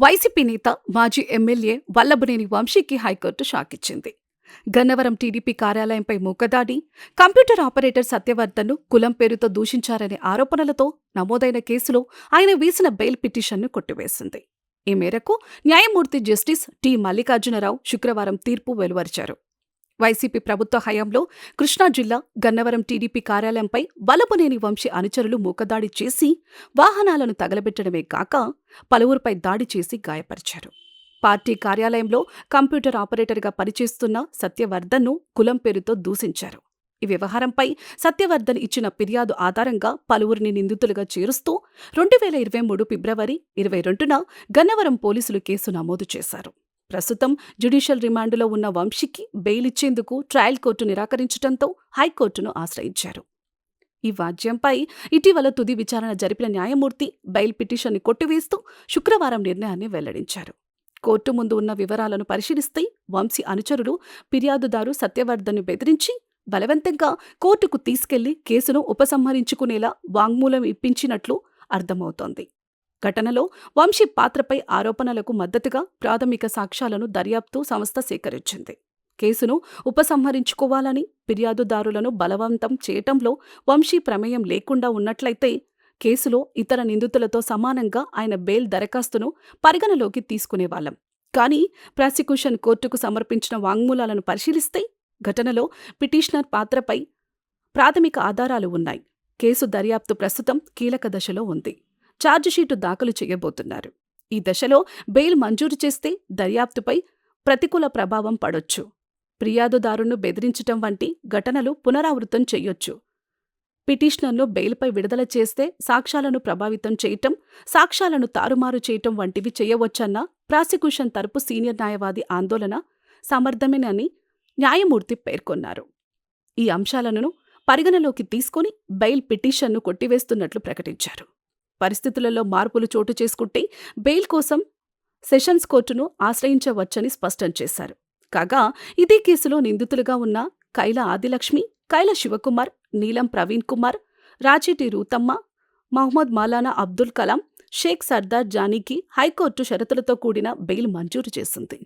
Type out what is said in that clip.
YCP నేత మాజీ MLA Vallabhaneni వంశీకి హైకోర్టు షాక్ ఇచ్చింది గన్నవరం టీడీపీ కార్యాలయంపై మూకదాడి కంప్యూటర్ ఆపరేటర్ సత్యవర్ధన్ను కులం పేరుతో దూషించారనే ఆరోపణలతో నమోదైన కేసులో ఆయన వేసిన బెయిల్ పిటిషన్ను కొట్టివేసింది. ఈ మేరకు న్యాయమూర్తి జస్టిస్ టి మల్లికార్జునరావు శుక్రవారం తీర్పు వెలువరిచారు. వైసీపీ ప్రభుత్వ హయాంలో కృష్ణా జిల్లా గన్నవరం టీడీపీ కార్యాలయంపై బలపునేని వంశీ అనుచరులు మూకదాడి చేసి వాహనాలను తగలబెట్టడమే కాక పలువురిపై దాడి చేసి గాయపరిచారు. పార్టీ కార్యాలయంలో కంప్యూటర్ ఆపరేటర్గా పనిచేస్తున్న సత్యవర్ధన్ను కులం పేరుతో దూషించారు. ఈ వ్యవహారంపై సత్యవర్ధన్ ఇచ్చిన ఫిర్యాదు ఆధారంగా పలువురిని నిందితులుగా చేరుస్తూ రెండు వేల ఇరవై మూడు ఫిబ్రవరి ఇరవై రెండున గన్నవరం పోలీసులు కేసు నమోదు చేశారు. ప్రస్తుతం జ్యుడిషియల్ రిమాండ్లో ఉన్న వంశీకి బెయిల్ ఇచ్చేందుకు ట్రయల్ కోర్టు నిరాకరించడంతో హైకోర్టును ఆశ్రయించారు. ఈ వాద్యంపై ఇటీవల తుది విచారణ జరిపిన న్యాయమూర్తి బెయిల్ పిటిషన్ని కొట్టివేస్తూ శుక్రవారం నిర్ణయాన్ని వెల్లడించారు. కోర్టు ముందు ఉన్న వివరాలను పరిశీలిస్తే వంశీ అనుచరులు ఫిర్యాదుదారు సత్యవర్ధన్ను బెదిరించి బలవంతంగా కోర్టుకు తీసుకెళ్ళి కేసును ఉపసంహరించుకునేలా వాంగ్మూలం ఇప్పించినట్లు అర్థమవుతోంది. ఘటనలో వంశీ పాత్రపై ఆరోపణలకు మద్దతుగా ప్రాథమిక సాక్ష్యాలను దర్యాప్తు సంస్థ సేకరించింది. కేసును ఉపసంహరించుకోవాలని ఫిర్యాదుదారులను బలవంతం చేయటంలో వంశీ ప్రమేయం లేకుండా ఉన్నట్లయితే కేసులో ఇతర నిందితులతో సమానంగా ఆయన బెయిల్ దరఖాస్తును పరిగణలోకి తీసుకునేవాళ్ళం కానీ ప్రాసిక్యూషన్ కోర్టుకు సమర్పించిన వాంగ్మూలాలను పరిశీలిస్తే ఘటనలో పిటిషనర్ పాత్రపై ప్రాథమిక ఆధారాలు ఉన్నాయి. కేసు దర్యాప్తు ప్రస్తుతం కీలక దశలో ఉంది. ఛార్జిషీటు దాఖలు చేయబోతున్నారు. ఈ దశలో బెయిల్ మంజూరు చేస్తే దర్యాప్తుపై ప్రతికూల ప్రభావం పడొచ్చు. ఫిర్యాదుదారును బెదిరించటం వంటి ఘటనలు పునరావృతం చెయ్యొచ్చు పిటిషనర్ను బెయిల్పై విడుదల చేస్తే సాక్ష్యాలను ప్రభావితం చేయటం సాక్ష్యాలను తారుమారు చేయటం వంటివి చేయవచ్చన్న ప్రాసిక్యూషన్ తరపు సీనియర్ న్యాయవాది ఆందోళన సమర్థమేనని న్యాయమూర్తి పేర్కొన్నారు. ఈ అంశాలను పరిగణలోకి తీసుకుని బెయిల్ పిటిషన్ను కొట్టివేస్తున్నట్లు ప్రకటించారు. పరిస్థితులలో మార్పులు చోటు చేసుకుంటే బెయిల్ కోసం సెషన్స్ కోర్టును ఆశ్రయించవచ్చని స్పష్టం చేశారు. కాగా ఇదే కేసులో నిందితులుగా ఉన్న కైల ఆదిలక్ష్మి కైల శివకుమార్ నీలం ప్రవీణ్ కుమార్ రాచేటి రూతమ్మ మహమ్మద్ మాలానా అబ్దుల్ కలాం షేక్ సర్దార్ జానీకి హైకోర్టు షరతులతో కూడిన బెయిల్ మంజూరు చేసింది.